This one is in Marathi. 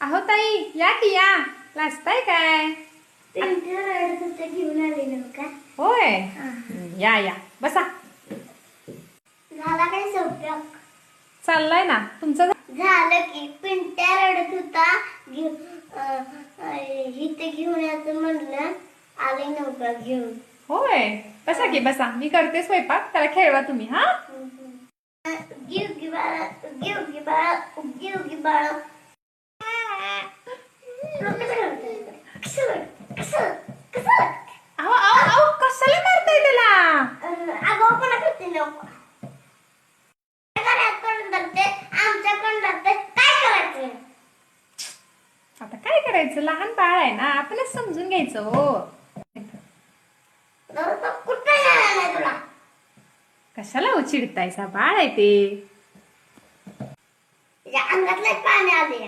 अहो ताई या की या. लाजताय काय? घेऊन आले ना का होय. या या. बसा. झाला काय स्वयंपाक? चाललाय ना. तुमचं झा- झालं की पिंट्या रडत होता. घेऊ अं, अं, इथे घेऊन यायचं म्हणलं. आले नव्हता घेऊन. होय. बसा की बसा. मी करते स्वयंपाक. त्याला खेळवा तुम्ही हा? गिव गी बाळा गिव गी बाळा गिव गी काय करायचं? आता काय करायचं? लहान बाळ आहे ना आपणच समजून घ्यायचं हो. कशाला उचिडतायसा? बाळ आहे ते. अंगातलं पाणी आले